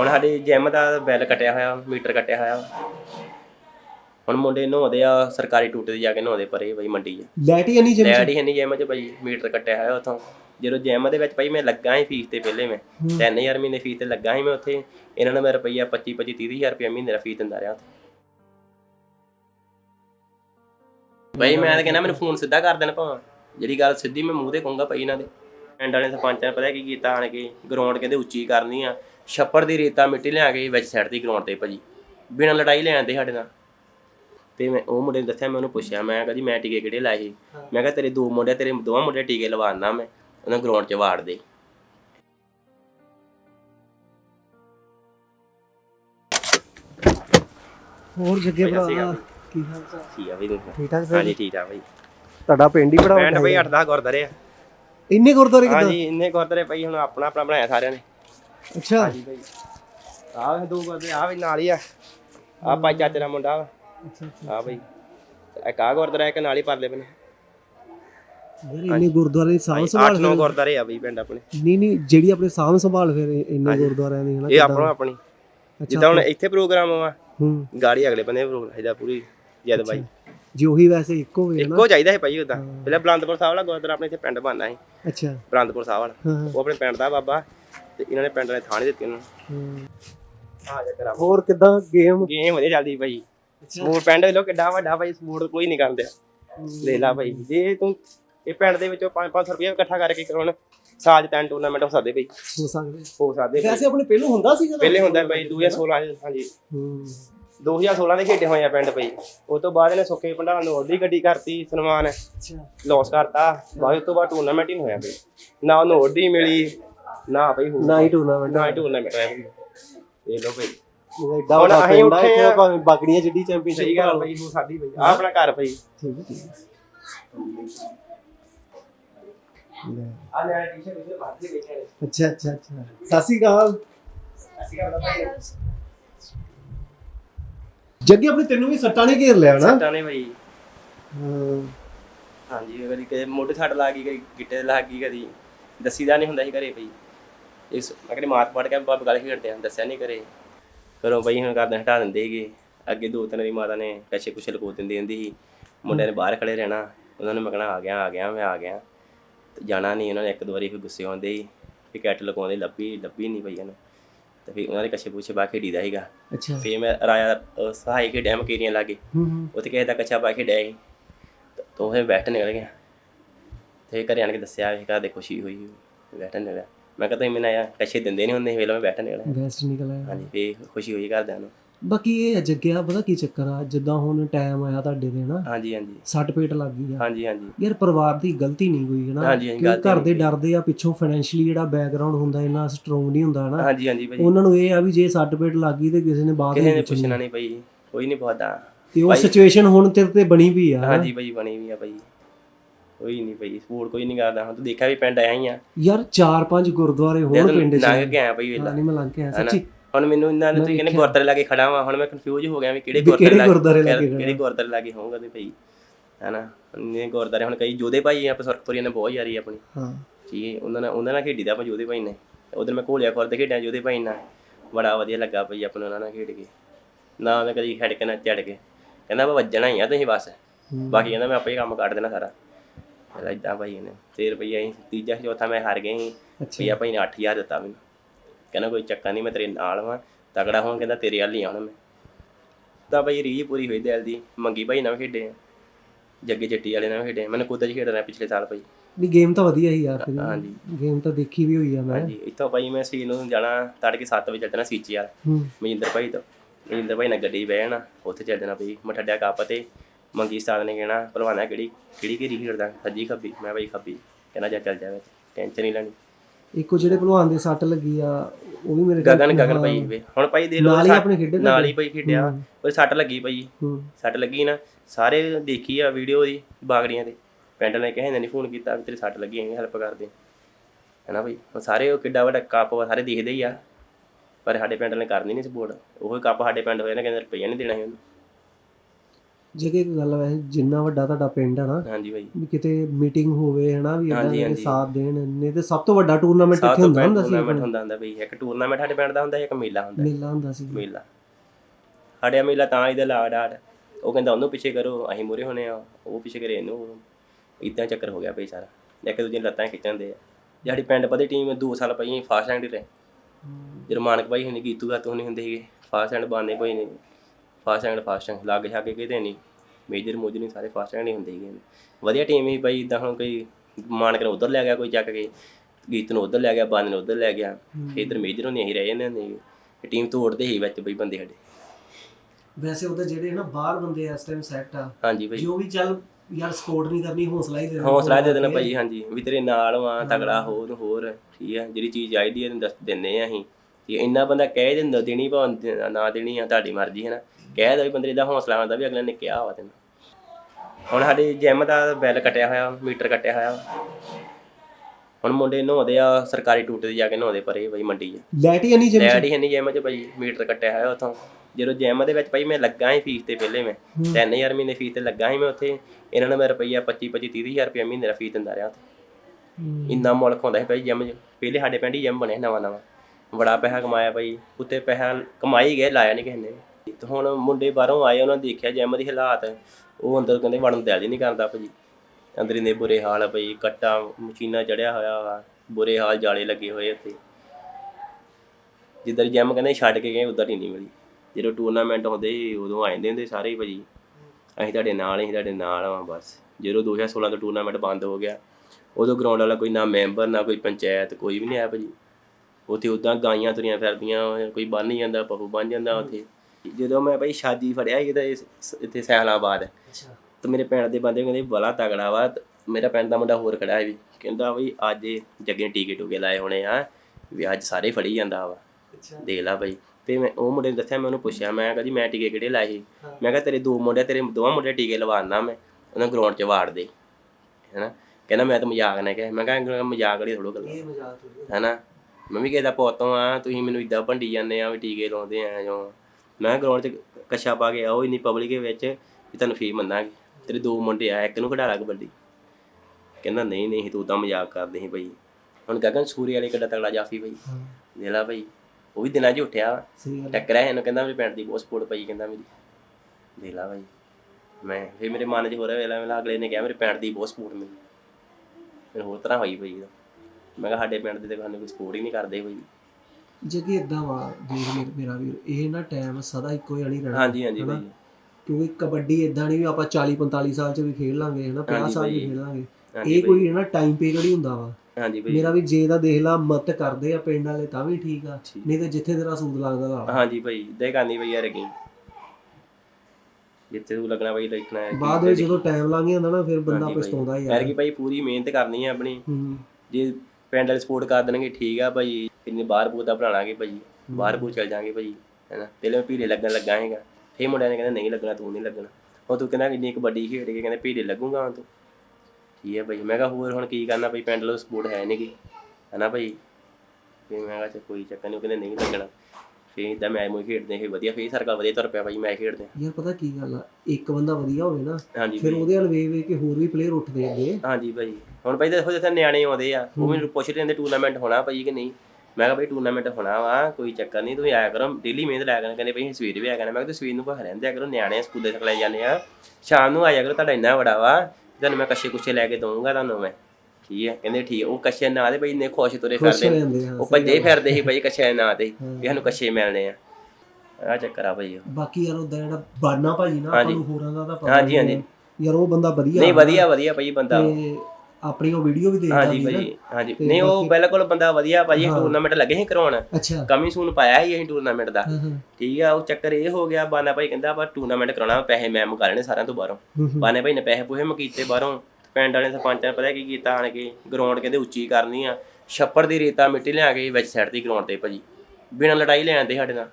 ਹੁਣ ਸਾਡੇ ਜਿਮ ਦਾ ਬਿੱਲ ਕੱਟਿਆ ਹੋਇਆ ਮੀਟਰ ਕੱਟਿਆ ਹੋਇਆ। ਹੁਣ ਮੁੰਡੇ ਨਹਾਉਂਦੇ ਆ ਸਰਕਾਰੀ ਟੂਟੇ ਤੇ ਜਾ ਕੇ ਨਹਾਉਂਦੇ ਪਰੇ ਬਈ ਮੰਡੀ 'ਚ। ਲੈਟ ਹੀ ਨਹੀਂ ਜਿਮ ਹੀ ਨਹੀਂ ਜਿਮ 'ਚ ਭਾਈ ਮੀਟਰ ਕੱਟਿਆ ਹੋਇਆ ਉਥੋਂ। ਜਦੋਂ ਜਿਮ ਦੇ ਵਿੱਚ ਭਾਈ ਮੈਂ ਲੱਗਾ ਸੀ ਫੀਸ ਤੇ ਪਹਿਲੇ ਮੈਂ 3000 ਮਹੀਨੇ ਫੀਸ ਤੇ ਲੱਗਾ ਸੀ ਮੈਂ ਉੱਥੇ। ਇਹਨਾਂ ਨੇ ਮੇਰਾ ਰੁਪਈਆ 25 25 30000 ਰੁਪਇਆ ਮਹੀਨੇ ਦਾ ਫੀਸ ਦਿੰਦਾ ਰਿਹਾ ਭਾਈ ਮੈਂ ਤਾਂ ਕਹਿੰਦਾ ਮੈਨੂੰ ਫੋਨ ਸਿੱਧਾ ਕਰ ਦੇਣ ਭਾਵੇਂ। ਜਿਹੜੀ ਗੱਲ ਸਿੱਧੀ ਮੈਂ ਮੂੰਹ ਤੇ ਕਹੂੰਗਾ ਭਾਈ ਇਹਨਾਂ ਦੇ। ਪਿੰਡ ਵਾਲੇ ਸਰਪੰਚਾਂ ਨੇ ਪਤਾ ਕੀ ਕੀਤਾ ਆਣ ਕੇ ਗਰਾਊਂਡ ਕਹਿੰਦੇ ਉੱਚੀ ਕਰਨੀ ਆ। ਛੱਪੜ ਦੀ ਰੇਤਾ ਮਿੱਟੀ ਲਿਆ ਕੇ ਵਿੱਚ ਸਾਈਡ ਦੀ ਗਰਾਊਂਡ ਤੇ ਭਾਜੀ। ਬਿਨਾਂ ਲੜਾਈ ਲੈਣ ਦੇ ਸਾਡੇ ਨਾਲ। ਤੇ ਮੈਂ ਉਹ ਮੁੰਡੇ ਨੂੰ ਦੱਸਿਆ ਮੈਂ ਉਹਨੂੰ ਪੁੱਛਿਆ ਮੈਂ ਕਿਹਾ ਜੀ ਮੈਂ ਟੀਕੇ ਕਿਹੜੇ ਲਾਏ ਸੀ? ਮੈਂ ਕਿਹਾ ਤੇਰੇ ਦੋ ਮੁੰਡੇ ਤੇਰੇ ਦੋਵਾਂ ਮੁੰਡੇ ਟੀਕੇ ਲਵਾਉਣਾ ਮੈਂ ਉਹਨਾਂ ਗਰਾਊਂਡ 'ਚ ਵਾੜ ਦੇ। ਹੋਰ ਜੱਗੇ ਭਾਈ, ਸ਼੍ਰੀ ਭਰਾ। ਕੀ ਹਾਲ ਚਾਲ? ਠੀਕ ਆ ਤੁਸੀਂ ਠੀਕ ਠਾਕ ਹਾਂਜੀ ਠੀਕ ਆ ਬਈ। ਤੁਹਾਡਾ ਪਿੰਡ ਹੀ ਬੜਾ ਪਿੰਡ ਵੱਡਾ ਹੈ। 8-10 ਗੁਰਦਾਰੇ ਆ। ਇੰਨੇ ਗੁਰਦੁਆਰੇ ਕਿਦਾਂ? ਹਾਂਜੀ ਇੰਨੇ ਗੁਰਦਾਰੇ ਪਈ ਹੁਣ ਆਪਣਾ ਆਪਣਾ ਬਣਾਇਆ ਸਾਰਿਆਂ ਨੇ। ਅੱਛਾ। ਹਾਂਜੀ ਬਈ। ਆਹ ਦੋ ਗੁਰਦਾਰੇ ਆ ਵੀ ਨਾਲ ਹੀ ਆ। ਆ ਭਾਈ ਚਾਚੇ ਦਾ ਮੁੰਡਾ ਵਾ। ਅੱਛਾ ਅੱਛਾ ਆ ਬਈ। ਇੱਕ ਆ ਗੁਰਦਾਰਾ ਇੱਕ ਨਾਲ ਹੀ ਪਰਲੇ ਬਨੇ। ਯਾਰ ਇੰਨੇ ਗੁਰਦੁਆਰੇ ਦੀ ਸਾਂਭ ਅੱਠ ਸੰਭਾਲ ਨੌ ਗੁਰਦਾਰੇ ਆ ਬਈ ਪਿੰਡ ਆਪਣੇ। ਨਹੀਂ ਨਹੀਂ ਜਿਹੜੀ ਆਪਣੇ ਸਾਂਭ ਸੰਭਾਲ ਫਿਰ ਇਹ- ਇੰਨੇ ਗੁਰਦੁਆਰਿਆਂ ਦੀ ਹਨਾ ਇਹ ਆਪਣਾ ਆਪਣੀ। ਜਿੱਦਾਂ ਹੁਣ ਇੱਥੇ ਪ੍ਰੋਗਰਾਮ ਆ ਹੂੰ। ਗਾੜੀ ਅਗਲੇ ਬੰਦੇ ਪ੍ਰੋਗਰਾਮ ਇਹਦਾ ਪੂਰੀ ਜਦ ਬਾਈ। ਜੀ ਉਹੀ ਵੈਸੇ ਇੱਕੋ ਹੋਵੇ ਨਾ ਇੱਕੋ ਚਾਹੀਦਾ ਹੈ ਭਾਈ ਉਹਦਾ। ਪਹਿਲਾਂ ਬਲੰਦਪੁਰ ਸਾਹਿਬ ਵਾਲਾ ਗੁਰਦੁਆਰਾ ਆਪਣੇ ਇੱਥੇ ਪਿੰਡ ਬਣਨਾ ਸੀ। ਅੱਛਾ। ਬਲੰਦਪੁਰ ਸਾਹਿਬ ਵਾਲਾ। ਉਹ ਆਪਣੇ ਪਿੰਡ ਦਾ ਬਾਬਾ। ਤੇ ਇਹਨਾਂ ਨੇ ਪਿੰਡ ਨੇ ਥਾਣੇ ਦਿੱਤੀ ਉਹਨੂੰ। ਹਾਂ। ਆ ਜਾ ਕਰਾ। ਹੋਰ ਕਿਦਾਂ? ਗੇਮ ਗੇਮ ਵਧੀਆ ਚੱਲਦੀ ਭਾਈ। ਸਪੋਰਟ ਪਿੰਡ ਦੇ ਲੋਕ ਕਿੱਡਾ ਵੱਡਾ ਭਾਈ ਸਪੋਰਟ ਕੋਈ ਨਹੀਂ ਕਰਦੇ। ਲੈ ਲਾ ਭਾਈ। ਜੇ ਤੂੰ ਇਹ ਪਿੰਡ ਦੇ ਵਿੱਚੋਂ 5-500 ਰੁਪਏ ਇਕੱਠਾ ਕਰਕੇ ਕਰਾਉਣ ਸਾਲ ਚ ਤਿੰਨ ਟੂਰਨਾਮੈਂਟ ਹੋ ਸਕਦੇ ਭਾਈ। ਹੋ ਸਕਦੇ। ਹੋ ਸਕਦੇ ਵੈਸੇ ਆਪਣੇ ਪਹਿਲੋਂ ਹੁੰਦਾ ਸੀ ਪਹਿਲੇ ਹੁੰਦਾ ਭਾਈ 2016 ਚ ਹਾਂਜੀ। ਹੂੰ। 2016 ਦੇ ਖੇਡੇ ਹੋਏ ਆ ਪਿੰਡ ਭਾਈ। ਉਸ ਤੋਂ ਬਾਅਦ ਇਹਨੇ ਸੁੱਕੇ ਭੰਡਾਰ ਨੂੰ ਉਹਦੀ ਗੱਡੀ ਕਰਤੀ ਸਨਮਾਨ। ਅੱਛਾ। ਲਾਸ ਕਰਤਾ। ਬਾਅਦ ਉਸ ਤੋਂ ਬਾਅਦ ਟੂਰਨਾਮੈਂਟ ਹੀ ਨਹੀਂ ਹੋਇਆ ਭਾਈ। ਨਾ ਉਹਨੂੰ ਉਹਦੀ ਮਿਲੀ ਨਾ ਭਾਈ ਹੋਰ ਨਾ ਹੀ ਟੂਰਨਾਮੈਂਟ ਨਾ ਹੀ ਟੂਰਨਾਮੈਂਟ ਦੇਖ ਲਓ ਭਾਈ ਐਡਾ ਹੁਣ ਅਸੀਂ ਆ ਉੱਠੇ ਆ। ਭਾਵੇਂ ਬਾਗੜੀਆਂ ਜਿੱਡੀ ਸਹੀ ਚੈਂਪੀਅਨਸ਼ਿਪ ਗੱਲ ਭਾਈ ਹੋ ਸਾਡੀ ਭਾਈ ਆ ਆਪਣਾ ਘਰ ਭਾਈ ਠੀਕ ਹੈ, ਠੀਕ ਹੈ। ਲੈ। ਆ ਲੈ ਟੀ-ਸ਼ਰਟ ਇਹਦੇ ਬਾਹਰ ਦੇ ਬੈਠੇ ਨੇ। ਅੱਛਾ ਅੱਛਾ ਅੱਛਾ। ਸ਼੍ਰੀ ਅਕਾਲ। ਅਸੀਂ ਕਹਿੰਦਾ ਭਾਈ ਜੱਗੇ ਆਪਣੇ ਤੈਨੂੰ ਵੀ ਸੱਟਾਂ ਨੇ ਘੇਰ ਲਿਆ ਨਾ ਸੱਟਾਂ ਨੇ ਭਾਈ ਹਾਂ। ਹਾਂਜੀ ਕਦੀ ਕਦੇ ਮੋਢੇ ਸੱਟ ਲੱਗ ਗਈ ਕਦੀ ਗਿੱਟੇ ਲੱਗ ਗਈ ਕਦੀ ਦੱਸੀਦਾ ਨਹੀਂ ਹੁੰਦਾ ਸੀ ਘਰੇ ਭਾਈ ਇਸ ਮੈਂ ਕਹਿੰਦੀ ਮਾਤ ਪੜ ਕੇ ਬਾਬ ਗੱਲ ਖੇਡਦੇ ਆ ਦੱਸਿਆ ਨਹੀਂ ਘਰੇ। ਘਰੋਂ ਭਾਈ ਹੁਣ ਕਰਦੇ ਹਟਾ ਦਿੰਦੇ ਸੀਗੇ। ਅੱਗੇ ਦੋ ਤਿੰਨ ਦੀ ਮਾਤਾ ਨੇ ਕੱਛੇ ਕੁਛ ਲਕੋ ਦਿੰਦੀ ਹੁੰਦੀ ਸੀ। ਮੁੰਡਿਆਂ ਨੇ ਬਾਹਰ ਖੜੇ ਰਹਿਣਾ। ਉਹਨਾਂ ਨੇ ਮੈਂ ਕਹਿਣਾ ਆ ਗਿਆ ਆ ਗਿਆ ਮੈਂ ਆ ਗਿਆ। ਤੇ ਜਾਣਾ ਨਹੀਂ ਉਹਨਾਂ ਨੇ ਇੱਕ ਦੋ ਵਾਰੀ ਫਿਰ ਗੁੱਸੇ ਹੁੰਦੇ ਸੀ। ਵੀ ਕੈਟ ਲਗਾਉਂਦੇ ਲੱਭੀ ਲੱਭੀ ਨਹੀਂ ਪਈ ਇਹਨੂੰ। ਤੇ ਫਿਰ ਉਹਨਾਂ ਦੇ ਕੱਛੇ ਪੁੱਛੇ ਬਾ ਖੇਡੀਦਾ ਸੀਗਾ। ਅੱਛਾ। ਫਿਰ ਮੈਂ ਰਾਇਆ ਸਹਾਈ ਖੇਡਿਆ ਮਕੇਰੀਆਂ ਲਾਗੇ ਹੂੰ ਹੂੰ। ਉੱਥੇ ਕਿਸੇ ਦਾ ਕੱਚਾ ਪਾ ਕੇ ਡਿਆ ਸੀ। ਤੇ ਉਹ ਫਿਰ ਬੈਠ ਨਿਕਲ ਗਿਆ ਤੇ ਘਰੇ ਆਣ ਕੇ ਦੱਸਿਆ ਵੀ ਘਰ ਦੇ ਖੁਸ਼ੀ ਹੋਈ ਬੈਠ ਨਿਕਲਿਆ। ਮੈਂ ਕਿਹਾ ਤੁਸੀਂ ਮੈਨੂੰ ਆ ਕੱਚੇ ਦਿੰਦੇ ਨਹੀਂ ਹੁੰਦੇ ਵੇਲੇ ਮੈਂ ਬੈਠ ਨਿਕਲਿਆ ਬੈਸਟ ਨਿਕਲ ਆਇਆ ਹਾਂਜੀ ਫੇ ਖੁਸ਼ੀ ਹੋਈ ਘਰਦਿਆਂ ਨੂੰ। ਬਾਕੀ ਇਹ ਜੱਗਿਆ ਪਤਾ ਕੀ ਚੱਕਰ ਆ? ਜਿੱਦਾਂ ਹੁਣ ਟਾਈਮ ਆਇਆ ਤੁਹਾਡੇ ਦੇ ਨਾ ਹਾਂਜੀ ਹਾਂਜੀ। ਸੱਟ ਪੇਟ ਲੱਗ ਗਈ ਆ। ਹਾਂਜੀ ਹਾਂਜੀ। ਯਾਰ ਪਰਿਵਾਰ ਦੀ ਗਲਤੀ ਨਹੀਂ ਕੋਈ ਹੈ ਨਾ। ਹਾਂਜੀ, ਹਾਂਜੀ, ਗਲਤੀ ਘਰ ਦੇ ਡਰਦੇ ਆ ਪਿੱਛੋਂ ਫਾਈਨੈਂਸ਼ੀਅਲੀ ਜਿਹੜਾ ਬੈਕਗ੍ਰਾਉਂਡ ਹੁੰਦਾ ਇੰਨਾ ਸਟਰੋਂਗ ਨਹੀਂ ਹੁੰਦਾ ਨਾ। ਹਾਂਜੀ ਹਾਂਜੀ ਭਾਈ ਉਹਨਾਂ ਨੂੰ ਇਹ ਆ ਵੀ ਜੇ ਸੱਟ ਪੇਟ ਲੱਗ ਗਈ ਤੇ ਕਿਸੇ ਨੇ ਬਾਅਦ ਕਿਸੇ ਨੇ ਵਿੱਚ ਪੁੱਛਣਾ ਨਹੀਂ ਭਾਈ ਕੋਈ ਨਹੀਂ ਪੁੱਛਦਾ। ਤੇ ਉਹ ਸਿਚੁਏਸ਼ਨ ਹੁਣ ਤੇਰੇ ਤੇ ਬਣੀ ਵੀ ਆ। ਹਾਂਜੀ ਭਾਈ ਬਣੀ ਵੀ ਆ ਭਾਈ ਕੋਈ ਨਹੀਂ ਭਾਈ ਸਪੋਰਟ ਕੋਈ ਨਹੀਂ ਕਰਦਾ। ਹੁਣ ਤੂੰ ਦੇਖਿਆ ਵੀ ਪਿੰਡ ਆਇਆ ਹੀ ਆ? ਯਾਰ ਚਾਰ ਪੰਜ ਗੁਰਦੁਆਰੇ ਹੋਣ ਪਿੰਡ 'ਚ ਲੰਘ ਆਇਆ ਭਾਈ ਵੇਲਾ। ਹਾਂ, ਨਹੀਂ ਮੈਂ ਲੰਘ ਹਨਾ? ਸੱਚੀ। ਹੁਣ ਮੈਨੂੰ ਇਹਨਾਂ ਨੇ ਤੁਸੀਂ ਕਹਿੰਦੇ ਗੁਰਦਾਰੇ ਲਾਗੇ ਖੜਾ ਵਾਂ। ਹੁਣ ਮੈਂ ਕਨਫਿਊਜ਼ ਹੋ ਗਿਆ ਵੀ ਕਿਹੜੇ ਗੁਰਦੁਆਰੇ ਲਾਗੇ ਕਿਹੜੇ ਗੁਰਦਾਰੇ ਲਾਗੇ ਹੋਊਗਾ ਤੇ ਭਾਈ ਹੈਨਾ? ਨੇ ਗੁਰਦਾਰੇ ਹੁਣ ਕਈ ਜੋਧੇ ਭਾਈ ਆ ਪਸਰਕਪੁਰੀਆਂ ਨੇ ਬਹੁਤ ਯਾਰੀ ਆਪਣੀ। ਹਾਂ। ਠੀਕ ਹੈ ਉਹਨਾਂ ਨਾਲ ਉਹਨਾਂ ਨਾਲ ਖੇਡੀ ਦਾ ਆਪਾਂ ਜੋਧੇ ਭਾਈ ਨੇ। ਉਧਰ ਮੈਂ ਘੋਲਿਆ ਖੁਰਦ ਖੇਡਿਆ ਜੋਧੇ ਭਾਈ ਨਾਲ। ਬੜਾ ਵਧੀਆ ਲੱਗਾ ਭਾਈ ਆਪਾਂ ਉਹਨਾਂ ਨਾਲ ਖੇਡ ਕੇ। ਨਾ ਮੈਂ ਕਦੀ ਖੜ ਕੇ ਨਾ ਚੜ ਕੇ ਕਹਿੰਦਾ ਬਾ ਵੱਜਣਾ ਹੀ ਆ ਤੁਸੀਂ ਬਸ। ਹੂੰ। ਬਾਕੀ ਕਹਿੰਦਾ ਮੈਂ ਆਪੇ ਹੀ ਕੰਮ ਕੱਢ ਦੇਣਾ ਸਾਰਾ। ਇਦਾਂ ਭਾਈ ਨੇ ਤੇ ਰੁਪਈਆ ਹੀ ਤੀਜਾ ਚੌਥਾ ਮੈਂ ਹਾਰ ਗਿਆ ਸੀ ਰੁਪਈਆ ਭਾਈ ਨੇ 8000 ਦਿੱਤਾ ਮੈਨੂੰ। ਕਹਿੰਦਾ ਕੋਈ ਚੱਕਰ ਨਹੀਂ ਮੈਂ ਤੇਰੇ ਨਾਲ ਵਾਂ। ਤਗੜਾ ਹੋਣ ਕਹਿੰਦਾ ਤੇਰੇ ਵੱਲ ਹੀ ਆਉਣਾ ਮੈਂ। ਤਾਂ ਭਾਈ ਰੀਝ ਪੂਰੀ ਹੋਈ ਦਿਲ ਦੀ। ਮੰਗੀ ਭਾਈ ਨਾਲ ਖੇਡੇ ਆ। ਜੱਗੇ ਜੱਟੀ ਵਾਲੇ ਨਾਲ ਖੇਡੇ ਆ। ਮੈਨੂੰ ਕੁੱਦ ਚ ਖੇਡਣਾ ਪਿਛਲੇ ਸਾਲ ਭਾਈ। ਨਹੀਂ ਗੇਮ ਤਾਂ ਵਧੀਆ ਹੀ ਯਾਰ ਤੇਰੀ ਹਾਂਜੀ। ਗੇਮ ਤਾਂ ਦੇਖੀ ਵੀ ਹੋਈ ਆ ਮੈਂ। ਹਾਂਜੀ ਇੱਥੋਂ ਭਾਈ ਮੈਂ ਸੀ ਨੂੰ ਜਾਣਾ ਤੜਕੇ 7 ਵਜੇ ਚੱਲ ਜਾਣਾ ਸੀਚੀ ਵਾਲਾ ਹੂੰ। ਮਨਿੰਦਰ ਭਾਈ ਤੋਂ ਮਨਿੰਦਰ ਭਾਈ ਨਾਲ ਗੱਡੀ ਬਹਿ ਜਾਣਾ ਉੱਥੇ ਚੱਲ ਜਾਣਾ ਭਾਈ। ਮਠੱਡਿਆ ਕੱਪ ਤੇ। ਮੰਗੀ ਸਾਧ ਨੇ ਕਹਿਣਾ ਭਲਵਾਨਾ ਕਿਹੜੀ ਕਿਹੜੀ ਕਿਹੜੀ ਖੇਡਦਾ? ਸੱਜੀ ਖੱਬੀ ਮੈਂ ਭਾਈ ਖੱਬੀ। ਕਹਿੰਦਾ ਜਾ ਚੱਲ ਜਾ ਵਿੱਚ ਟੈਨਸ਼ਨ ਨਹੀਂ ਲੈਣੀ। ਇੱਕੋ ਜਿਹੜੇ ਭਲਵਾਨ ਦੇ ਸੱਟ ਲੱਗੀ ਆ ਉਹ ਵੀ ਮੇਰੇ ਗਗਨ ਗਗਨ ਭਾਈ ਵੇ ਹੁਣ ਭਾਈ ਦੇ ਲੋ ਨਾਲ ਹੀ ਆਪਣੇ ਖੇਡੇ ਨਾਲ ਹੀ ਭਾਈ ਖੇਡਿਆ ਉਹ ਸੱਟ ਲੱਗੀ ਭਾਈ। ਹੂੰ। ਸੱਟ ਲੱਗੀ ਨਾ ਸਾਰੇ ਦੇਖੀ ਆ ਵੀਡੀਓ ਦੀ ਬਾਗੜੀਆਂ ਦੇ। ਪਿੰਡ ਨੇ ਕਹੇ ਨਹੀਂ ਫੋਨ ਕੀਤਾ ਵੀ ਤੇਰੀ ਸੱਟ ਲੱਗੀ ਐਵੇਂ ਹੈਲਪ ਕਰਦੇ ਹੈਨਾ ਭਾਈ ਹੁਣ ਸਾਰੇ ਉਹ ਕਿੱਡਾ ਵੱਡਾ ਕੱਪ ਵਾ ਸਾਰੇ ਦੇਖਦੇ ਹੀ ਆ। ਪਰ ਸਾਡੇ ਪਿੰਡ ਨੇ ਕਰਨੀ ਨਹੀਂ ਸਪੋਰਟ ਉਹੀ ਕੱਪ ਸਾਡੇ ਪਿੰਡ ਹੋਏ ਨੇ ਕਹਿੰਦੇ ਰੁਪਈਆ ਨਹੀਂ ਦੇਣਾ ਸੀ ਉਹਨੂੰ। ਜੇ ਕਿ ਗੱਲ ਵੈਸੇ ਜਿੰਨਾ ਵੱਡਾ ਤੁਹਾਡਾ ਪਿੰਡ ਹੈ ਨਾ ਹਾਂਜੀ ਭਾਈ ਵੀ ਕਿਤੇ ਮੀਟਿੰਗ ਹੋਵੇ ਹਨਾ ਵੀ ਇਦਾਂ ਦੇ। ਸਾਥ ਦੇਣ ਨਹੀਂ ਤੇ ਸਭ ਤੋਂ ਵੱਡਾ ਟੂਰਨਾਮੈਂਟ ਇੱਥੇ ਹੁੰਦਾ ਹੁੰਦਾ ਸੀ ਟੂਰਨਾਮੈਂਟ। ਹੁੰਦਾ ਹੁੰਦਾ ਬਈ ਇੱਕ ਟੂਰਨਾਮੈਂਟ ਸਾਡੇ ਪਿੰਡ ਦਾ ਹੁੰਦਾ ਇੱਕ ਮੇਲਾ ਹੁੰਦਾ। ਮੇਲਾ ਹੁੰਦਾ ਸੀ। ਮੇਲਾ। ਸਾਡੇ ਮੇਲਾ ਤਾਂ ਇਹਦਾ ਲਾੜ ਆੜ। ਉਹ ਕਹਿੰਦਾ ਉਹਨੂੰ ਪਿੱਛੇ ਕਰੋ ਅਸੀਂ ਮੂਰੇ ਹੋਣੇ ਆ। ਉਹ ਪਿੱਛੇ ਕਰੇ ਇਹਨੂੰ। ਇਦਾਂ ਚੱਕਰ ਹੋ ਗਿਆ ਬਈ ਸਾਰਾ। ਇੱਕ ਦੂਜੇ ਨੂੰ ਲੱਤਾਂ ਖਿੱਚਣਦੇ ਆ। ਜਿਹੜੀ ਪਿੰਡ ਪਦੇ ਟੀਮ 2 ਸਾਲ ਪਈ ਫਾਸਟ ਐਂਡ ਰਹੇ। ਜਦੋਂ ਮਾਨਕ ਭਾਈ ਹੁੰਦੇ ਗੀਤੂ ਗਾਤੂ ਹੁੰਦੇ ਸੀਗੇ ਫਾਸਟ ਐਂਡ ਬਾਨੇ ਕੋਈ ਨਹੀਂ। ਫਾਸਟ ਐਂਡ ਫਾਸਟ ਐਂਡ ਲਾਗੇ ਛਾਗੇ ਕਿਤੇ ਨਹੀਂ। ਮੇਜਰ ਮੋਜਰ ਨਹੀਂ ਸਾਰੇ ਫਾਸਟ ਐਂਡ ਹੀ ਹੁੰਦੇ ਸੀਗੇ। ਵਧੀਆ ਟੀਮ ਸੀ ਭਾਈ ਇਦਾਂ ਹੁਣ ਕੋਈ ਮਾਨਕ ਨੂੰ ਉਧਰ ਲੈ ਗਿਆ ਕੋਈ ਚੱਕ ਕੇ ਗੀਤ ਨੂੰ ਉਧਰ ਲੈ ਗਿਆ ਬਾਨੇ ਨੂੰ ਉਧਰ ਲੈ ਗਿਆ। ਇਧਰ ਮੇਜਰ ਹੁੰਦੇ ਅਸੀਂ ਰਹਿ ਜਾਂਦੇ ਸੀਗੇ। ਟੀਮ ਤੋੜਦੇ ਸੀ ਵਿੱਚ ਬਈ ਬੰਦੇ ਸਾਡੇ। ਵੈਸੇ ਉਹਦੇ ਜਿਹੜੇ ਨਾ ਬਾਹਰ ਬੰਦੇ ਇਸ ਟਾਈਮ ਸੈੱਟ ਆ। ਹਾਂਜੀ ਭਾਈ ਜੋ ਵੀ ਚੱਲ ਯਾਰ ਸਪੋਰਟ ਨਹੀਂ ਕਰਨੀ ਹੌਸਲਾ ਹੀ ਦੇ ਦੇਣਾ। ਹੌਸਲਾ ਦੇ ਦੇਣਾ ਭਾਈ ਹਾਂਜੀ। ਵੀ ਤੇਰੇ ਨਾਲ ਵਾਂ ਤਗੜਾ ਹੋ। ਤੂੰ ਹੋਰ। ਠੀਕ ਹੈ ਜਿਹੜੀ ਚੀਜ਼ ਚਾਹੀਦੀ ਹੈ ਤੈਨੂੰ ਦੱਸ ਦਿੰਨੇ ਆ ਅਸੀਂ। ਤੇ ਇੰਨਾ ਬੰਦਾ ਕਹਿ ਦਿੰਦਾ ਦੇਣੀ ਭਾਵੇਂ ਨਾ ਦੇਣੀ ਆ ਤੁਹਾਡੀ ਮਰਜ਼ੀ ਹੈ ਨਾ। ਕਹਿ ਦੋ ਵੀ ਬੰਦੇ ਦਾ ਹੌਸਲਾ ਹੁੰਦਾ ਵੀ ਅਗਲੇ ਨੇ ਕਿਹਾ ਵਾ ਤੈਨੂੰ। ਹੁਣ ਸਾਡੇ ਜਿਮ ਦਾ ਬਿੱਲ ਕੱਟਿਆ ਹੋਇਆ ਮੀਟਰ ਕੱਟਿਆ ਹੋਇਆ। ਹੁਣ ਮੁੰਡੇ ਨਹਾਉਂਦੇ ਆ ਸਰਕਾਰੀ ਟੂਟੇ ਤੇ ਜਾ ਕੇ ਨਹਾਉਂਦੇ ਪਰੇ ਬਈ ਮੰਡੀ 'ਚ। ਲੈਟ ਹੀ ਨਹੀਂ ਜਿਮ ਲੈਟ ਹੀ ਨਹੀਂ ਜਿਮ 'ਚ ਭਾਈ ਮੀਟਰ ਕੱਟਿਆ ਹੋਇਆ ਉਥੋਂ। ਜਦੋਂ ਜਿਮ ਦੇ ਵਿੱਚ ਭਾਈ ਮੈਂ ਲੱਗਾ ਸੀ ਫੀਸ ਤੇ ਪਹਿਲੇ ਮੈਂ 3000 ਮਹੀਨੇ ਫੀਸ ਤੇ ਲੱਗਾ ਸੀ ਮੈਂ ਉੱਥੇ। ਇਹਨਾਂ ਨੇ ਮੇਰਾ ਰੁਪਈਆ 25 25 30000 ਰੁਪਇਆ ਮਹੀਨੇ ਦਾ ਫੀਸ ਦਿੰਦਾ ਰਿਹਾ ਉੱਥੇ। ਇੰਨਾ ਮੁਲਕ ਹੁੰਦਾ ਸੀ ਭਾਈ ਜਿਮ 'ਚ। ਪਹਿਲੇ ਸਾਡੇ ਪਿੰਡ ਹੀ ਜਿਮ ਬਣਿਆ ਨਵਾਂ ਨਵਾਂ ਬੜਾ ਪੈਸਾ ਕਮਾਇਆ ਭਾਈ ਉੱਤੇ ਪੈਸਾ ਕਮਾਈ ਗਏ ਲਾਇਆ ਨਹੀਂ ਕਿਸੇ ਨੇ। ਤੇ ਹੁਣ ਮੁੰਡੇ ਬਾਹਰੋਂ ਆਏ ਉਹਨਾਂ ਨੇ ਦੇਖਿਆ ਜਿਮ ਦੀ ਹਾਲਾਤ ਉਹ ਅੰਦਰ ਕਹਿੰਦੇ ਵੜਨ ਨੂੰ ਦਿਲ ਹੀ ਨਹੀਂ ਕਰਦਾ ਭਾਜੀ ਅੰਦਰ ਇੰਨੇ ਬੁਰੇ ਹਾਲ ਆ ਭਾਈ ਕੱਟਾ ਮਸ਼ੀਨਾਂ ਚੜਿਆ ਹੋਇਆ ਵਾ ਬੁਰੇ ਹਾਲ ਜਾਲੇ ਲੱਗੇ ਹੋਏ ਉੱਥੇ। ਜਿੱਧਰ ਜਿਮ ਕਹਿੰਦੇ ਛੱਡ ਕੇ ਗਏ ਉਧਰ ਹੀ ਨਹੀਂ ਮਿਲੀ। ਜਦੋਂ ਟੂਰਨਾਮੈਂਟ ਹੁੰਦੇ ਸੀ, ਉਦੋਂ ਆ ਜਾਂਦੇ ਹੁੰਦੇ ਸਾਰੇ ਹੀ ਭਾਜੀ ਅਸੀਂ ਤੁਹਾਡੇ ਨਾਲ ਹੀ ਅਸੀਂ ਤੁਹਾਡੇ ਨਾਲ ਆ ਬਸ। ਜਦੋਂ 2016 ਤੋਂ ਟੂਰਨਾਮੈਂਟ ਬੰਦ ਹੋ ਗਿਆ ਉਦੋਂ ਗਰਾਊਂਡ ਵਾਲਾ ਕੋਈ ਨਾ ਮੈਂਬਰ ਨਾ ਕੋਈ ਪੰਚਾਇਤ ਕੋਈ ਵੀ ਨਹੀਂ ਆਇਆ ਭਾਜੀ ਉੱਥੇ ਉਦਾਂ ਗਾਈਆਂ ਤੁਰੀਆਂ ਫਿਰਦੀਆਂ ਕੋਈ ਬੰਨ ਜਾਂਦਾ ਪਸ਼ੂ ਬੰਨ ਜਾਂਦਾ ਉੱਥੇ। ਜਦੋਂ ਮੈਂ ਭਾਈ ਸ਼ਾਦੀ ਫੜਿਆ ਸੀ ਤੇ ਇੱਥੇ ਸੈਲਾਬਾਦ। ਅੱਛਾ। ਤੇ ਮੇਰੇ ਪਿੰਡ ਦੇ ਬੰਦੇ ਕਹਿੰਦੇ ਬੜਾ ਤਗੜਾ ਵਾ। ਮੇਰਾ ਪਿੰਡ ਦਾ ਮੁੰਡਾ ਹੋਰ ਖੜਾ ਹੈ ਵੀ ਕਹਿੰਦਾ ਵੀ ਅੱਜ ਇਹ ਜੱਗੇ ਟੀਕੇ ਟੂਕੇ ਲਾਏ ਹੋਣੇ ਆ ਵੀ ਅੱਜ ਸਾਰੇ ਫੜੀ ਜਾਂਦਾ ਵਾ। ਅੱਛਾ। ਦੇਖ ਲਾ ਭਾਈ। ਤੇ ਮੈਂ ਉਹ ਮੁੰਡੇ ਨੂੰ ਦੱਸਿਆ ਮੈਂ ਉਹਨੂੰ ਪੁੱਛਿਆ ਮੈਂ ਕਿਹਾ ਜੀ ਮੈਂ ਟੀਕੇ ਕਿਹੜੇ ਲਾਏ ਸੀ? ਮੈਂ ਕਿਹਾ ਤੇਰੇ ਦੋ ਮੁੰਡੇ ਤੇਰੇ ਦੋਵਾਂ ਮੁੰਡੇ ਟੀਕੇ ਲਵਾਉਣਾ ਮੈਂ ਉਹਨਾਂ ਗਰਾਊਂਡ 'ਚ ਵਾੜ ਦੇ। ਹੈਨਾ? ਕਹਿੰਦਾ ਮੈਂ ਤਾਂ ਮਜ਼ਾਕ ਨਾਲ ਕਿਹਾ। ਮੈਂ ਕਿਹਾ ਮਜ਼ਾਕ ਵਾਲੀ ਥੋੜੋ ਗੱਲ। ਇਹ ਥੋੜੀ ਹੈਨਾ? ਮੈਂ ਵੀ ਕਿਸੇ ਦਾ ਪੁੱਤੋਂ ਆ ਤੁਸੀਂ ਮੈਨੂੰ ਇਦਾਂ ਭੰਡੀ ਜਾਂਦੇ ਆ ਵੀ ਟੀਕੇ ਲਾਉਂਦੇ ਆ ਜੋ ਮੈਂ ਗਰਾਊਂਡ 'ਚ ਕੱਛਾ ਪਾ ਕੇ ਆਓ ਇੰਨੀ ਪਬਲਿਕ ਦੇ ਵਿੱਚ ਵੀ ਤੁਹਾਨੂੰ ਫੀ ਮੰਨਾਂਗੇ। ਤੇਰੇ ਦੋ ਮੁੰਡੇ ਆ ਇੱਕ ਨੂੰ ਖੜਾ ਲਾ ਕਬੱਡੀ ਕਹਿੰਦਾ ਨਹੀਂ ਨਹੀਂ ਤੂੰ ਤਾਂ ਮਜ਼ਾਕ ਕਰਦੇ ਸੀ ਭਾਈ ਹੁਣ ਗਗਨ ਸੂਰੀ ਵਾਲੇ ਕਿੱਡਾ ਤਗੜਾ ਜਾਫੀ ਭਾਈ ਹਾਂ। ਦੇਖ ਲਾ ਭਾਈ ਉਹ ਵੀ ਦਿਨਾਂ 'ਚ ਉੱਠਿਆ। ਟੱਕਰਿਆ ਇਹਨੂੰ ਕਹਿੰਦਾ ਮੇਰੀ ਪੈਂਟ ਦੀ ਬਹੁਤ ਸਪੋਰਟ ਪਈ ਕਹਿੰਦਾ ਮੇਰੀ। ਦੇਖ ਲਾ ਭਾਈ ਮੈਂ ਫਿਰ ਮੇਰੇ ਮਨ 'ਚ ਹੋ ਰਿਹਾ ਵੇਲਾ ਵੇਲਾ ਅਗਲੇ ਨੇ ਕਿਹਾ ਮੇਰੇ ਪੈਂਟ ਦੀ ਬਹੁਤ ਸਪੋਰਟ ਮਿਲੀ। ਫਿਰ ਹੋਰ ਤਰ੍ਹਾਂ ਹੋਈ ਇਹਦਾ। ਮੈਂ ਕਿਹਾ ਸਾਡੇ ਪਿੰਡ ਦੇ ਤਾਂ ਸਾਨੂੰ ਕੋਈ ਸਪੋਰਟ ਹੀ ਨਹੀਂ ਕਰਦੇ ਭਾਈ ਜੇ ਕਿ ਇਦਾਂ ਵਾ ਦੇਖ ਮੇਰ- ਮੇਰਾ ਵੀਰ ਇਹ ਨਾ ਟਾਈਮ ਸਦਾ ਇੱਕੋ ਜਿਹਾ ਨਹੀਂ ਰਹਿਣਾ ਹਾਂਜੀ ਹਾਂਜੀ ਹਨਾ? ਭਾਈ। ਕਿਉਂਕਿ ਕਬੱਡੀ ਇਦਾਂ ਨਹੀਂ ਵੀ ਆਪਾਂ 40 45 ਸਾਲ ਚ ਵੀ ਖੇਡ ਲਾਂਗੇ ਹਨਾ? 50 ਹਾਂਜੀ ਸਾਲ ਵੀ। ਖੇਡ ਲਾਂਗੇ। ਹਾਂਜੀ ਇਹ ਕੋਈ ਨਾ ਟਾਈਮ ਪੀਰੀਅਡ ਹੀ ਹੁੰਦਾ ਵਾ। ਹਾਂਜੀ ਭਾਈ। ਮੇਰਾ ਵੀ ਜੇ ਦਾ ਦੇਖ ਲਾ ਮਤ ਕਰਦੇ ਆ ਪਿੰਡ ਵਾਲੇ ਤਾਂ ਵੀ ਠੀਕ ਆ। ਠੀਕ। ਨਹੀਂ ਤੇ ਜਿੱਥੇ ਤੇਰਾ ਸੂਦ ਲੱਗਦਾ ਲਾ। ਹਾਂਜੀ ਭਾਈ ਦੇ ਕਰਨੀ ਭਾਈ ਯਾਰ ਕੀ ਜਿੱਥੇ ਤੂੰ ਲੱਗਣਾ ਭਾਈ ਦੇਖਣਾ ਹੈ ਬਾਅਦ ਵਿੱਚ ਜਦੋਂ ਟਾਈਮ ਲੰਘ ਜਾਂਦਾ ਨਾ ਫਿਰ ਬੰਦਾ ਹਾਂਜੀ। ਪਛਤਾਉਂਦਾ ਹੀ ਯਾਰ ਆ ਕੀ ਭਾਈ ਪੂਰੀ ਮਿਹਨਤ ਕਰਨੀ ਹੈ ਆਪਣੀ। ਹੂੰ। ਜੇ ਪਿੰਡ ਵਾਲੇ ਸਪੋਰਟ ਕਰ ਦੇਣਗੇ ਠੀਕ ਆ ਭਾਈ। ਕਿੰਨੇ ਬਾਹਰ ਬੂਰ ਦਾ ਬਣਾਣਾਗੇ ਭਾਈ। ਬਾਹਰ ਬੂਰ ਚਲ ਜਾਾਂਗੇ ਭਾਈ ਹੈਨਾ ਪਹਿਲੇ ਮੈਂ ਭੀੜੇ ਲੱਗਣ ਲੱਗਾ ਹੈਗਾ ਫੇ ਮੁੰਡਿਆਂ ਨੇ ਕਹਿੰਦੇ ਨਹੀਂ ਲੱਗਣਾ ਤੂੰ ਨਹੀਂ ਲੱਗਣਾ। ਉਹ ਤੂੰ ਕਹਿੰਦਾ ਇੰਨੀ ਕਬੱਡੀ ਖੇਡ ਕੇ ਕਹਿੰਦੇ ਭੀੜੇ ਲੱਗੂਗਾ ਹੁਣ ਤੂੰ। ਠੀਕ ਹੈ ਭਾਈ। ਮੈਂ ਕਿਹਾ ਹੋਰ ਹੁਣ ਕੀ ਕਰਨਾ ਭਾਈ? ਪਿੰਡ ਵਾਲੇ ਸਪੋਰਟ ਹੈ ਨਹੀਂ ਗੀ। ਹੈਨਾ ਭਾਈ। ਫੇ ਮੈਂ ਕਿਹਾ ਚੱਲ ਕੋਈ ਚੱਕਰ ਨਹੀਂ ਉਹ ਕਹਿੰਦੇ ਨਹੀਂ ਲੱਗਣਾ। ਫੇ ਇਦਾਂ ਮੈਚ ਮੂਚ ਖੇਡਦੇ ਫੇ ਵਧੀਆ। ਫੇ ਸਰਕਲ ਵਧੀਆ ਤੁਰ ਪਿਆ ਭਾਈ ਮੈਚ ਖੇਡਦੇ ਯਾਰ ਪਤਾ ਕੀ ਗੱਲ ਆ? ਇੱਕ ਬੰਦਾ ਵਧੀਆ ਹੋਵੇ ਨਾ ਹਾਂਜੀ ਫਿਰ ਉਹਦੇ ਵੱਲ ਵੇਖ ਵੇਖ ਕੇ ਹੋਰ ਵੀ ਪਲੇਅਰ ਉੱਠਦੇ ਅੱਗੇ ਹਾਂਜੀ ਭਾਈ। ਹੁਣ ਭਾਈ ਦੇਖੋ ਜਿੱਥੇ ਨਿਆਣੇ ਆਉਂਦੇ ਆ ਉਹ ਮੈਨੂੰ ਪੁੱਛ ਰਹੇ ਨੇ ਟੂਰਨਾਮੈਂਟ ਹੋਣਾ ਭਾਈ ਕਿ ਨਹੀਂ। ਮੈਂ ਕਿਹਾ ਭਾਈ ਟੂਰਨਾਮੈਂਟ ਹੋਣਾ ਵਾ ਕੋਈ ਚੱਕਰ ਨਹੀਂ ਤੁਸੀਂ ਆਇਆ ਕਰੋ ਡੇਲੀ ਮਿਹਨਤ ਲਾਇਆ ਕਰੋ ਕਹਿੰਦੇ ਭਾਈ ਸਵੇਰੇ ਵੀ ਆਇਆ ਕਰਨਾ। ਮੈਂ ਕਿਹਾ ਸਵੇਰ ਨੂੰ ਭਾਵੇਂ ਰਹਿੰਦੇ ਆ ਕਰੋ ਨਿਆਣੇ ਸਕੂਲੇ ਤੱਕ ਲੈ ਜਾਂਦੇ ਆ। ਸ਼ਾਮ ਨੂੰ ਆਇਆ ਕਰੋ ਤੁਹਾਡਾ ਇੰਨਾ ਬੜਾ ਵਾ ਤੁਹਾਨੂੰ ਮੈਂ ਕੱਛੇ ਕੁੱਛੇ ਲੈ ਕੇ ਦਊਂਗਾ ਤੁਹਾਨੂੰ ਮੈਂ। ਠੀਕ ਹੈ ਕਹਿੰਦੇ ਠੀਕ ਉਹ ਕੱਛੇ ਨਾਂ ਦੇ ਭਾਈ ਇੰਨੇ ਖੁਸ਼ ਤੁਰੇ ਫਿਰਦੇ ਉਹ ਭੱਜੇ ਫਿਰਦੇ ਸੀ ਭਾਈ ਕੱਛੇ ਨਾਂ ਤੇ ਵੀ ਸਾਨੂੰ ਕੱਛੇ ਮਿਲਣੇ ਆ। ਆ ਚੱਕਰ ਆ ਭਾਈ। ਬਾਕੀ ਯਾਰ ਉਹਦਾ ਜਿਹੜਾ ਬਾਨਾ ਭਾਜੀ ਨਾ ਆਪਾਂ। ਨੂੰ ਹੋਰਾਂ ਦਾ ਤਾਂ ਪਤਾ ਹਾਂਜੀ, ਹਾਂਜੀ। ਯਾਰ ਉਹ ਬੰਦਾ ਵਧੀਆ ਨਹੀਂ। ਵਧੀਆ ਵਧੀਆ ਭਾਈ ਬੰਦਾ। ਆਪਣੀ ਉਹ ਵੀਡੀਓ ਵੀ ਦੇਖਦਾ ਹਾਂਜੀ। ਭਾਈ ਹਾਂਜੀ। ਨਹੀਂ ਉਹ ਬਿਲਕੁਲ ਬੰਦਾ ਵਧੀਆ ਹਾਂ। ਟੂਰਨਾਮੈਂਟ ਲੱਗੇ ਸੀ ਕਰਾਉਣ। ਅੱਛਾ। ਕਮੀ ਸੂਨ ਪਾਇਆ ਸੀ ਅਸੀਂ ਟੂਰਨਾਮੈਂਟ ਦਾ। ਠੀਕ ਆ ਉਹ ਚੱਕਰ ਇਹ ਹੋ ਗਿਆ ਬਾਨਾ ਭਾਈ ਕਹਿੰਦਾ ਆਪਾਂ ਟੂਰਨਾਮੈਂਟ ਕਰਾਉਣਾ ਪੈਸੇ ਮੈਂ ਮੰਗਾ ਲੈਣੇ ਸਾਰਿਆਂ ਤੋਂ ਬਾਹਰੋਂ। ਬਾਨੇ ਭਾਈ ਨੇ ਪੈਸੇ ਪੂਹੇ ਮਕੀਤੇ ਬਾਹਰੋਂ ਪਿੰਡ ਵਾਲੇ ਸਰਪੰਚਾਂ ਨੇ ਪਤਾ ਕੀ ਕੀਤਾ ਆਣ ਕੇ ਗਰਾਊਂਡ ਕਹਿੰਦੇ ਉੱਚੀ ਕਰਨੀ ਆ। ਛੱਪੜ ਦੀ ਰੇਤਾ ਮਿੱਟੀ ਲਿਆ ਕੇ ਵਿੱਚ ਸਾਈਡ ਦੀ ਗਰਾਊਂਡ ਤੇ ਭਾਜੀ। ਬਿਨਾਂ ਲੜਾਈ ਲੈਣ ਦੇ ਸਾਡੇ ਨਾਲ।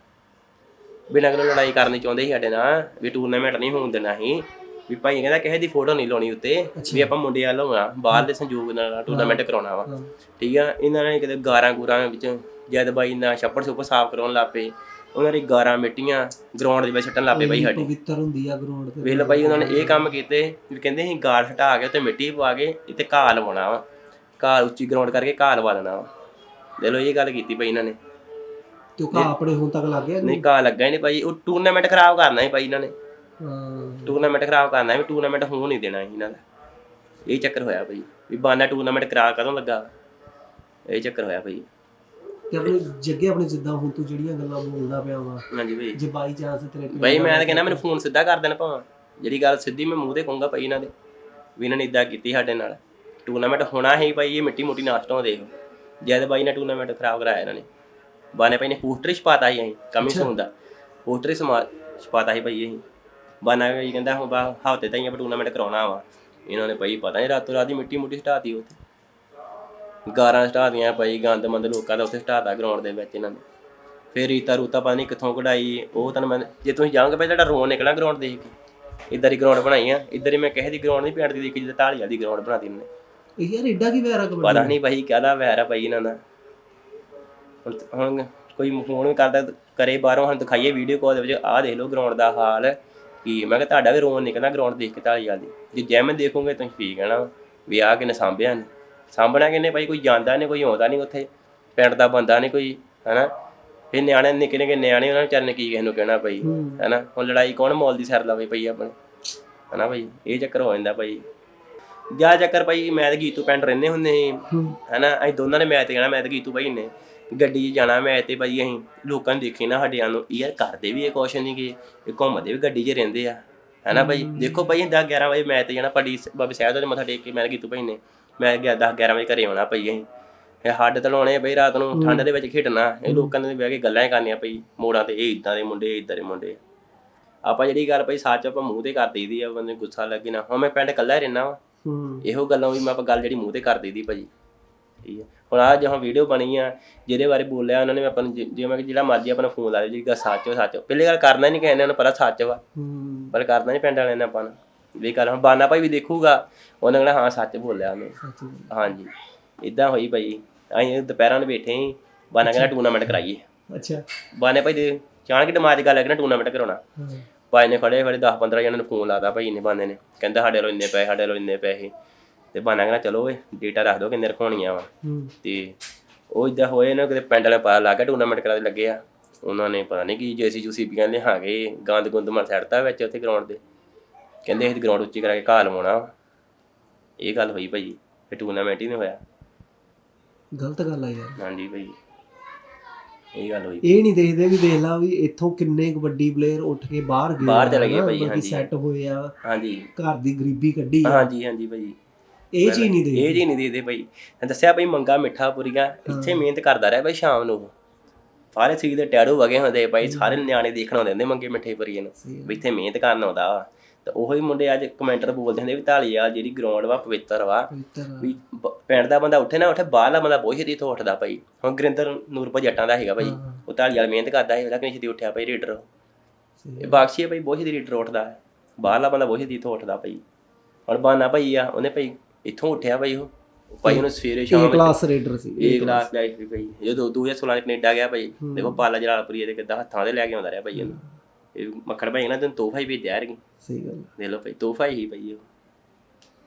ਬਿਨਾਂ ਕੋਈ ਲੜਾਈ ਕਰਨੀ ਚਾਹੁੰਦੇ ਸੀ ਸਾਡੇ ਨਾਲ ਵੀ ਟੂਰਨਾਮੈਂਟ ਨਹੀਂ ਹੋਣ ਦੇਣਾ ਸੀ ਵੀ ਭਾਈ ਕਹਿੰਦਾ ਕਿਸੇ ਦੀ ਫੋਟੋ ਨਹੀਂ ਲਾਉਣੀ ਉੱਤੇ ਵੀ ਆਪਾਂ ਮੁੰਡੇ ਵੱਲ ਹੋਣਾ ਬਾਹਰ ਦੇ ਸੰਯੋਗ ਨਾਲ ਟੂਰਨਾਮੈਂਟ ਕਰਾਉਣਾ ਵਾ। ਹਾਂ। ਠੀਕ ਆ ਇਹਨਾਂ ਨੇ ਕਿਤੇ ਗਾਰਾਂ ਗੂਰਾਂ ਵਿੱਚ ਜਦ ਬਾਈ ਨਾ ਛੱਪੜ ਸੁੱਪੜ ਸਾਫ਼ ਕਰਾਉਣ ਲੱਗ ਪਏ। ਉਹਨਾਂ ਦੀ ਗਾਰਾਂ ਮਿੱਟੀਆਂ ਗਰਾਊਂਡ ਦੇ ਵਿੱਚ ਛੱਟਣ ਲੱਪੇ ਬਾਈ ਸਾਡੇ। ਪਵਿੱਤਰ ਹੁੰਦੀ ਆ ਗਰਾਊਂਡ ਤੇ। ਵੇਖ ਬਾਈ ਉਹਨਾਂ ਨੇ ਇਹ ਕੰਮ ਕੀਤੇ ਵੀ ਕਹਿੰਦੇ ਅਸੀਂ ਗਾਲ ਹਟਾ ਕੇ ਉੱਤੇ ਮਿੱਟੀ ਪਵਾ ਕੇ ਇੱਥੇ ਘਾਹ ਲਵਾਉਣਾ ਵਾ। ਘਾਹ ਉੱਚੀ ਗਰਾਊਂਡ ਕਰਕੇ ਘਾਹ ਲਵਾ ਦੇਣਾ ਵਾ। ਦੇਖ ਲਓ ਇਹ ਗੱਲ ਕੀਤੀ ਬਾਈ ਇਹਨਾਂ ਨੇ। ਤੇ ਘਾਹ ਆਪਣੇ ਹੁਣ ਤੱਕ ਲੱਗ ਗਿਆ ਨਹੀਂ ਘਾਹ ਲੱਗਾ ਹੀ ਨਹੀਂ ਭਾਈ ਉਹ ਟੂਰਨਾਮੈਂਟ ਖਰਾਬ ਕਰਨਾ ਸੀ ਭਾਈ ਇਹਨਾਂ ਨੇ। ਹਾਂ ਟੂਰਨਾਮੈਂਟ ਖਰਾਬ ਕਰਨਾ ਵੀ ਟੂਰਨਾਮੈਂਟ ਹੋਣ ਨਹੀਂ ਦੇਣਾ ਸੀ ਇਹਨਾਂ ਦਾ। ਇਹ ਚੱਕਰ ਹੋਇਆ ਭਾਈ ਵੀ ਬਾਨਾ ਟੂਰਨਾਮੈਂਟ ਕਰਾ ਕਦੋਂ ਲੱਗਾ? ਇਹ ਚੱਕਰ ਹੋਇਆ ਭਾਈ ਤੇ ਆਪਣੇ ਜੱਗੇ ਆਪਣੇ ਜਿੱਦਾਂ ਹੁਣ ਤੂੰ ਜਿਹੜੀਆਂ ਗੱਲਾਂ ਬੋਲਦਾ ਪਿਆ ਵਾ ਹਾਂਜੀ ਭਾਈ ਜੇ ਬਾਈ ਚਾਂਸ ਤੇਰੇ ਪਿੰਡ ਭਾਈ ਮੈਂ ਤਾਂ ਕਹਿੰਦਾ ਮੈਨੂੰ ਫੋਨ ਸਿੱਧਾ ਕਰ ਦੇਣਾ ਭਾਵਾਂ। ਜਿਹੜੀ ਗੱਲ ਸਿੱਧੀ ਮੈਂ ਮੂੰਹ ਤੇ ਕਹੂੰਗਾ ਭਾਈ ਇਹਨਾਂ ਦੇ ਵੀ ਇਹਨਾਂ ਨੇ ਇਦਾਂ ਕੀਤੀ ਸਾਡੇ ਨਾਲ। ਟੂਰਨਾਮੈਂਟ ਹੋਣਾ ਹੀ ਭਾਈ ਇਹ ਮਿੱਟੀ ਮੋਟੀ ਨਾਸ਼ਟੋਂ ਦੇਖ ਜਦ ਬਾਈ ਨੇ ਟੂਰਨਾਮੈਂਟ ਖਰਾਬ ਕਰਾਇਆ ਇਹਨਾਂ ਨੇ। ਬਾਨੇ ਭਾਈ ਨੇ ਪੋਸਟਰ ਛਪਾਤਾ ਸੀ ਅਸੀਂ ਕਮਿੰਗ ਸੂਨ ਦਾ ਪੋਸਟਰ ਛਪਾਤਾ ਸੀ ਭਾਈ ਅਸੀਂ ਬਾਨਾ ਭਾਈ ਕਹਿੰਦਾ ਹੁਣ ਬਾ ਹਫ਼ਤੇ ਤਾਈਂ ਆਪਾਂ ਟੂਰਨਾਮੈਂਟ ਕਰਾਉਣਾ ਵਾ। ਇਹਨਾਂ ਨੇ ਭਾਈ ਪਤਾ ਨਹੀਂ ਰਾਤੋਂ ਰਾਤ ਦੀ ਮਿੱਟੀ ਮੁੱਟੀ ਹਟਾਤੀ ਉੱਥੇ। ਗਾਰਾਂ ਹਟਾਤੀਆਂ ਭਾਈ ਗੰਦ ਮੰਦ ਲੋਕਾਂ ਦਾ ਉੱਥੇ ਹਟਾਤਾ ਗਰਾਊਂਡ ਦੇ ਵਿੱਚ ਇਹਨਾਂ ਨੇ। ਫਿਰ ਰੀਤਾ ਰੂਤਾ ਨਹੀਂ ਕਿੱਥੋਂ ਕਢਾਈ ਉਹ ਤੁਹਾਨੂੰ ਮੈਂ ਜੇ ਤੁਸੀਂ ਜਾਓਗੇ ਭਾਈ ਤੁਹਾਡਾ ਰੋਣ ਨਿਕਲਣਾ ਗਰਾਊਂਡ ਦੇਖ ਕੇ। ਇੱਧਰ ਹੀ ਗਰਾਊਂਡ ਬਣਾਈ ਆ। ਇੱਧਰ ਹੀ ਮੈਂ ਕਿਸੇ ਦੀ ਗਰਾਊਂਡ ਨਹੀਂ ਪਿੰਡ ਦੀ ਦੇਖੀ ਜਿੱਦਾਂ ਢਾਲੀਆਂ ਦੀ ਗਰਾਊਂਡ ਬਣਾਤੀ ਇਹਨਾਂ ਨੇ। ਇਹ ਯਾਰ ਏਡਾ ਕੀ ਵੈਰਾ ਕਬੱਡੀ ਪਤਾ ਨਹੀਂ ਭਾਈ ਕਾਹਦਾ ਵੈਰ ਭਾਈ ਇਹਨਾਂ ਦਾ। ਹੁਣ ਕੋਈ ਫੋਨ ਵੀ ਕਰਦਾ ਕਰੇ ਬਾਹਰੋਂ ਹੁਣ ਦਿਖਾਈਏ ਵੀਡੀਓ ਕਾਲ ਦੇ ਵਿੱਚ। ਆਹ ਦੇਖ ਲਓ ਗਰਾਊਂਡ ਦਾ ਹਾਲ। ਕੀ ਮੈਂ ਕਿਹਾ ਤੁਹਾਡਾ ਵੀ ਰੋਣ ਨਿਕਲਣਾ ਗਰਾਊਂਡ ਦੇਖ ਕੇ ਢਾਲੀ ਵਾਲੀ ਜੇ ਜੈਮ ਦੇਖੋਗੇ ਤੁਸੀਂ ਫੀ ਕਹਿਣਾ ਵੀ ਆਹ ਕਿਨੇ ਸਾਂਭਿਆ ਨੇ। ਸਾਂਭਣਾ ਕਿਨੇ ਭਾਈ? ਕੋਈ ਜਾਂਦਾ ਨਹੀਂ ਕੋਈ ਆਉਂਦਾ ਨਹੀਂ ਉੱਥੇ। ਪਿੰਡ ਦਾ ਬੰਦਾ ਨਹੀਂ ਕੋਈ ਹਨਾ? ਫਿਰ ਨਿਆਣੇ ਨਿੱਕੇ ਨਿੱਕੇ ਨਿਆਣੇ ਉਹਨਾਂ ਨੇ ਕੀ ਕਿਸੇ ਨੂੰ ਕਹਿਣਾ ਭਾਈ ਹੈਨਾ? ਹੁਣ ਲੜਾਈ ਕੌਣ ਮੌਲ ਦੀ ਸਿਰ ਲਾਵੇ ਪਈ ਆਪਣੇ? ਹੈਨਾ ਭਾਈ? ਇਹ ਚੱਕਰ ਹੋ ਜਾਂਦਾ ਭਾਈ। ਜਾ ਚੱਕਰ ਭਾਈ ਮੈਂ ਤੇ ਗੀਤੂ ਪਿੰਡ ਰਹਿੰਦੇ ਹੁੰਦੇ ਸੀ। ਹੂੰ। ਹੈਨਾ? ਅਸੀਂ ਦੋਨਾਂ ਨੇ ਮੈਚ ਤੇ ਜਾਣਾ ਮੈਂ ਤੇ ਗੀਤੂ ਭਾਈ ਨੇ। ਗੱਡੀ 'ਚ ਜਾਣਾ ਮੈਚ ਤੇ ਭਾਈ ਅਸੀਂ ਲੋਕਾਂ ਨੇ ਦੇਖੇ ਨਾ ਸਾਡਿਆਂ ਨੂੰ ਯਾਰ ਕਰਦੇ ਵੀ ਇਹ ਕੁਛ ਨਹੀਂ ਗੇ ਇਹ ਘੁੰਮਦੇ ਵੀ ਗੱਡੀ 'ਚ ਰਹਿੰਦੇ ਆ ਹੈਨਾ ਭਾਈ? ਦੇਖੋ ਭਾਈ 10 11 ਵਜੇ ਮੈਚ ਤੇ ਜਾਣਾ ਪੜੀ ਬਾਬੇ ਸਾਹਿਬ ਦੇ ਮੱਥਾ ਟੇਕ ਕੇ ਮੈਂ ਤੇ ਗੀਤੂ ਭਾਈ ਨੇ ਮੈਂ ਗਿਆ 10 11 ਵਜੇ ਘਰੇ ਆਉਣਾ ਭਾਈ ਅਸੀਂ। ਇਹ ਹੱਡ ਤਲਾਉਣੇ ਬਈ ਰਾਤ ਨੂੰ ਠੰਡ ਦੇ ਵਿੱਚ ਖੇਡਣਾ ਇਹ ਲੋਕਾਂ ਨੇ ਬਹਿ ਕੇ ਗੱਲਾਂ ਹੀ ਕਰਨੀਆਂ ਪਈ ਮੋੜਾਂ ਤੇ ਇਹ ਇਦਾਂ ਦੇ ਮੁੰਡੇ ਇਦਾਂ ਦੇ ਮੁੰਡੇ। ਆਪਾਂ ਜਿਹੜੀ ਗੱਲ ਪਈ ਸੱਚ ਆਪਾਂ ਮੂੰਹ ਤੇ ਕਰ ਦਈਦੀ ਆ ਬੰਦੇ ਗੁੱਸਾ ਲੱਗੇ ਨਾ ਹੁਣ ਮੈਂ ਪਿੰਡ ਇਕੱਲਾ ਹੀ ਰਹਿਣਾ ਵਾ। ਹੂੰ। ਇਹੋ ਗੱਲਾਂ ਵੀ ਮੈਂ ਆਪਾਂ ਗੱਲ ਜਿਹੜੀ ਮੂੰਹ ਤੇ ਕਰ ਦਈਦੀ ਭਾਜੀ ਠੀਕ ਹੈ ਹੁਣ ਆ ਜਦੋਂ ਵੀਡੀਓ ਬਣੀ ਆ ਜਿਹਦੇ ਬਾਰੇ ਬੋਲਿਆ ਉਹਨਾਂ ਨੇ ਆਪਾਂ ਨੂੰ ਜਿ- ਜਿਵੇਂ ਕਿ ਜਿਹੜਾ ਮਰਜ਼ੀ ਆਪਣਾ ਫੋਨ ਲਾ ਲਿਓ ਜੀ ਗੱਲ ਸੱਚ ਹੋ ਸੱਚ ਹੋ। ਪਹਿਲੀ ਗੱਲ ਕਰਨਾ ਨਹੀਂ ਕਹਿੰਦੇ ਉਹਨੂੰ ਪਤਾ ਸੱਚ ਵਾ। ਹੂੰ। ਪਰ ਕਰਨਾ ਨਹੀਂ ਪਿੰਡ ਵਾਲਿਆਂ ਨੇ ਆਪਾਂ ਨੂੰ। ਵੀ ਗੱਲ ਹੁਣ ਬਾਨਾ ਭਾਈ ਵੀ ਦੇਖੂਗਾ ਉਹਨੇ ਕਹਿਣਾ ਹਾਂ ਸੱਚ ਬੋਲਿਆ ਉਹਨੇ। ਸੱਚ। ਹਾਂਜੀ। ਇਦਾਂ ਹੋਈ ਭਾਈ। ਅਸੀਂ ਦੁਪਹਿਰਾਂ ਨੂੰ ਬੈਠੇ ਸੀ ਬਾਨਾ ਕਹਿੰਦਾ ਟੂਰਨਾਮੈਂਟ ਕਰਾਈਏ। ਅੱਛਾ। ਬਾਨੇ ਭਾਈ ਦੇ ਚਾਣ ਕੇ ਦਿਮਾਗ 'ਚ ਗੱਲ ਹੈ ਕਿ ਟੂਰਨਾਮੈਂਟ ਕਰਾਉਣਾ। ਹਾਂ। ਭਾਈ ਨੇ ਖੜੇ ਖੜੇ 10 15 ਜਣਾਂ ਨੂੰ ਫੋਨ ਲਾਤਾ ਭਾਈ ਨੇ ਬਾਨੇ ਨੇ। ਕਹਿੰਦਾ ਸਾਡੇ ਕੋਲ ਇੰਨੇ ਪੈਸੇ ਸਾਡੇ ਕੋਲ ਇੰਨੇ ਪੈਸੇ। ਤੇ ਬਾਨਾ ਕਹਿੰਦਾ ਚਲੋ ਓਏ ਡੇਟਾ ਰੱਖ ਦਿਓ ਕਿੰਨੇ ਰਖਾਉਣੀਆਂ ਵਾ। ਤੇ ਉਹ ਇਦਾਂ ਹੋਏ ਨਾ ਕਿਤੇ ਪਿੰਡ ਵਾਲੇ ਪਤਾ ਲੱਗ ਟੂਰਨਾਮੈਂਟ ਕਰਾਉਣ ਲੱਗੇ ਆ। ਉਹਨਾਂ ਨੇ ਪਤਾ ਨਹੀਂ ਕੀ ਜੇਸੀ ਜੂਸੀ ਵੀ ਕਹਿੰਦੇ ਹਾਗੇ ਗੰਦ ਗੁੰਦ ਮਰ ਛੱਡਤਾ ਵਿੱਚ ਉੱਥੇ ਗਰਾਊਂਡ ਦੇ ਕਹਿੰਦੇ ਇਹ ਗਰਾਊਂਡ ਉੱਚੀ ਕਰਾ ਕੇ ਘਾਹ ਲਵਾਉਣਾ। ਇਹ ਗੱਲ ਹੋਈ ਭਾਈ ਫਿਰ ਟੂਰਨਾਮੈਂਟ ਹੀ ਨਹੀਂ ਹੋਇਆ। ਗਲਤ ਗੱਲ ਆ ਯਾਰ। ਹਾਂਜੀ ਭਾਈ ਇਹ ਗੱਲ ਹੋਈ। ਇਹ ਨਹੀਂ ਦੇਖਦੇ ਵੀ ਦੇਖ ਲਾ ਵੀ ਇੱਥੋਂ ਕਿੰਨੇ ਕਬੱਡੀ ਪਲੇਅਰ ਉੱਠ ਕੇ ਬਾਹਰ ਗਏ ਬਾਹਰ ਚਲੇ ਗਏ ਭਾਈ, ਹਾਂਜੀ ਹਾਂਜੀ। ਸੈੱਟ ਹੋਏ ਆ। ਹਾਂਜੀ। ਘਰ ਦੀ ਗਰੀਬੀ ਕੱਢੀ ਆ। ਹਾਂਜੀ ਹਾਂਜੀ ਭਾਈ। ਇਹ ਚੀਜ਼ ਨਹੀਂ ਦੇਖਦੇ ਇਹ ਜੀ ਨਹੀਂ ਦੇਦੇ ਭਾਈ ਮੈਂ ਦੱਸਿਆ ਭਾਈ ਮੰਗਾ ਮਿੱਠਾ ਪੁਰੀਆਂ ਇੱਥੇ ਮਿਹਨਤ ਕਰਦਾ ਰਿਹਾ ਭਾਈ ਸ਼ਾਮ ਨੂੰ। ਸਾਰੇ ਸੀ ਦੇ ਟੈੜੂ ਵਗੇ ਹੁੰਦੇ ਭਾਈ ਸਾਰੇ ਨਿਆਣੇ ਦੇਖਣ ਆਉਂਦੇ ਹੁੰਦੇ ਮੰਗੇ ਮਿੱਠੇ ਪੁਰੀਏ ਨੂੰ। ਵੀ ਇੱਥੇ ਮਿਹਨਤ ਕਰਨ ਆਉਂਦਾ ਵਾ। ਤੇ ਉਹੀ ਮੁੰਡੇ ਅੱਜ ਕਮੈਂਟਰ ਬੋਲਦੇ ਹੁੰਦੇ ਵੀ ਢਾਲੀਆ ਜਿਹੜੀ ਗਰਾਊਂਡ ਵਾ ਪਵਿੱਤਰ ਵਾ। ਵੀ ਪਿੰਡ ਦਾ ਬੰਦਾ ਉੱਠੇ ਨਾ ਉੱਠੇ ਬਾਹਰਲਾ ਬੰਦਾ ਬਹੁਤ ਛੇਤੀ ਤੋਂ ਉੱਠਦਾ ਭਾਈ ਹੁਣ ਗੁਰਿੰਦਰ ਨੂਰਪੁਰ ਜੱਟਾਂ ਦਾ ਹੈਗਾ ਭਾਈ ਹਾਂ। ਉਹ ਵਾਲਾ ਮਿਹਨਤ ਕਰਦਾ ਹੈ ਉਹਦਾ ਕਿੰਨੀ ਛੇਤੀ ਉੱਠਿਆ ਭਾਈ ਰੀਡਰ। ਇਹ ਬਾਕਸੀ ਹੈ ਭਾਈ ਬਹੁਤ ਛੇਤੀ ਰੀਡਰ ਉੱਠਦਾ। ਹੈ ਬਾਹਰਲਾ ਬੰਦਾ ਬਹੁਤ ਛੇਤੀ ਤੋਂ ਉੱਠਦਾ ਭਾਈ ਹੁਣ ਬਾਨਾ ਭਾਈ ਆ ਉਹਨੇ ਭਾਈ ਇੱਥੋਂ ਉੱਠਿਆ ਭਾਈ ਉਹ। ਭਾਈ ਉਹਨੂੰ ਸਵੇਰੇ ਏ ਸ਼ਾਮ ਕਲਾਸ ਰੇਡਰ ਸੀ ਇਹ ਕਲਾਸ ਲਾਈ ਸੀ ਭਾਈ ਜਦੋਂ 2016 ਚ ਕੈਨੇਡਾ ਗਿਆ ਭਾਈ। ਦੇਖੋ ਪਾਲਾ ਜਲਾਲਪੁਰੀ ਦੇ ਕਿੱਦਾਂ ਹੱਥਾਂ ਦੇ ਲੈ ਕੇ ਆਉਂਦਾ ਰਿਹਾ ਭਾਈ ਉਹਨੂੰ ਇਹ ਮੱਖਣ ਭਾਈ ਨਾ ਤੈਨੂੰ ਤੋਹਫਾ ਹੀ ਭੇਜਿਆ ਰਹੀ ਸਹੀ ਗੱਲ। ਦੇ ਲੋ ਭਾਈ ਤੋਹਫਾ ਹੀ ਭਾਈ ਉਹ।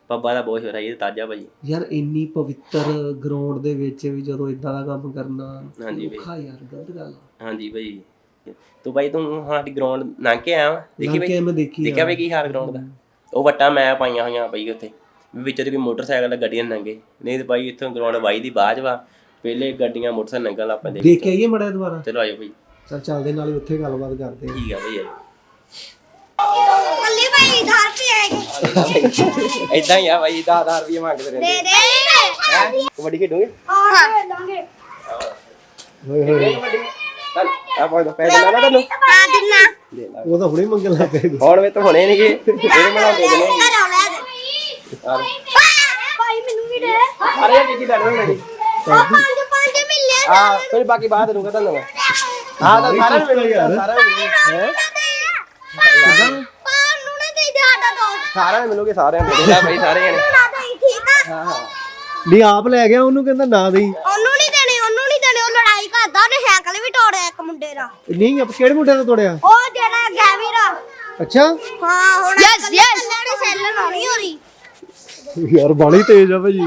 ਪੱਬਾ ਦਾ ਬਹੁਤ ਹੋ ਰਿਹਾ ਇਹ ਤਾਜਾ ਭਾਈ। ਯਾਰ ਇੰਨੀ ਪਵਿੱਤਰ ਗਰਾਊਂਡ ਦੇ ਵਿੱਚ ਵੀ ਜਦੋਂ ਇਦਾਂ ਦਾ ਕੰਮ ਕਰਨਾ ਹਾਂਜੀ ਬਈ। ਔਖਾ ਯਾਰ ਗਲਤ ਗੱਲ। ਹਾਂਜੀ ਭਾਈ। ਤੂੰ ਭਾਈ ਤੂੰ ਸਾਡੀ ਗਰਾਊਂਡ ਲੰਘ ਕੇ ਆਇਆ ਵਾਂ। ਦੇਖੀ ਭਾਈ ਕੇ ਮੈਂ ਦੇਖੀ ਦੇਖਿਆ ਵੀ ਕੀ ਹਾਲ ਗਰਾਊਂਡ ਦਾ? ਉਹ ਵੱਟਾਂ ਮੈਂ ਪਾਈਆਂ ਹੋਈਆਂ ਭਾਈ ਉੱਥੇ। ਵੀ ਵਿੱਚ ਕੋਈ ਮੋਟਰਸਾਈਕਲ ਗੱਡੀਆਂ ਨੰਗੇ। ਨਹੀਂ ਤੇ ਭਾਈ ਇੱਥੋਂ ਗਰਾਊਂਡ ਵਾਈ ਦੀ ਬਾਜ ਵਾ ਪਹਿਲੇ ਗੱਡੀਆਂ ਮੋਟਰਸਾਈਕਲ ਨੰਗਲ ਲੱਗ ਪੈਂਦੇ ਦੇਖ ਕੇ ਆਈਏ ਮੜਿਆ ਦੁਬਾਰਾ? ਚਲੋ ਆਜੋ ਭਾਈ। ਚਲ ਚੱਲਦੇ ਨਾਲ ਉੱਥੇ ਗੱਲਬਾਤ ਕਰਦੇ ਆ ਠੀਕ ਆ ਭਾਈ ਆਜੋ ਮੱਲੀ ਭਾਈ ਧਾਰ ਤੇ ਆਏਗੇ ਇਦਾਂ ਹੀ ਆ ਭਾਈ 10000 ਰੁਪਏ ਮੰਗਦੇ ਰਹਿੰਦੇ। ਦੇ। ਦੇ ਹੈਂ? ਕਬੱਡੀ ਖੇਡੋਗੇ? ਹਾਂ ਲਾਂਗੇ ਹੋਏ। ਹੋਏ ਚੱਲ ਆ ਪਾਈ ਦੋ ਪੈਸੇ ਲਾ ਲਾ ਤੈਨੂੰ। ਹਾਂ ਦਿਨਾ। ਦੇ ਲਾ ਉਹ ਤਾਂ ਹੁਣੇ ਮੰਗਣ ਲੱਗ ਪਏ। ਹੁਣ ਵੇ ਤਾਂ ਹੁਣੇ ਨਹੀਂਗੇ ਇਹਦੇ ਮਨਾ ਦੇ ਦੇਣੇ ਭਾਈ ਮੈਨੂੰ ਵੀ ਦੇ। ਅਰੇ ਯਾਰ ਕੀ ਲੈਣਾ ਨਹੀਂ ਉਹ ਪੰਜ ਪੰਜ ਮਿਲੇ ਆ ਕੋਈ ਬਾਕੀ ਬਾਅਦ ਦੂੰਗਾ ਤੁਹਾਨੂੰ ਮੈਂ ਹਾਂ ਤਾਂ ਸਾਰਾ ਮਿਲ ਗਿਆ ਸਾਰਾ ਮਿਲ ਹੈ ਪਾਣ ਨੂੰ ਨਾ ਦੇ ਦੇ ਸਾਡਾ ਦੋਸਤ ਸਾਰਾ ਮਿਲੋਗੇ ਸਾਰਿਆਂ ਦੇ ਦੇਣਾ ਭਾਈ ਸਾਰੇ ਜਣੇ ਨਾ ਆ? ਹਾਂ ਹਾਂ। ਨਹੀਂ ਆਪ ਲੈ ਗਿਆ ਉਹਨੂੰ ਕਹਿੰਦਾ ਨਾ ਦੇਈ। ਉਹਨੂੰ ਨਹੀਂ ਦੇਣੇ ਉਹਨੂੰ ਨਹੀਂ ਦੇਣੇ ਉਹ ਲੜਾਈ ਕਰਦਾ ਉਹਨੇ ਸਾਈਕਲ ਵੀ ਤੋੜਿਆ ਇੱਕ ਮੁੰਡੇ ਦਾ। ਨਹੀਂ ਆਪ ਕਿਹੜੇ ਮੁੰਡੇ ਦਾ ਤੋੜਿਆ? ਉਹ ਜਿਹੜਾ ਗੈਵੀ ਦਾ ਅੱਛਾ। ਹਾਂ ਹੁਣ ਯੈਸ ਯੈਸ ਲੈਣੀ ਸੈਲਨ ਹੋਣੀ ਹੋਣੀ ਯਾਰ ਬਾਲੀ ਤੇਜ਼ ਆ ਭਾਜੀ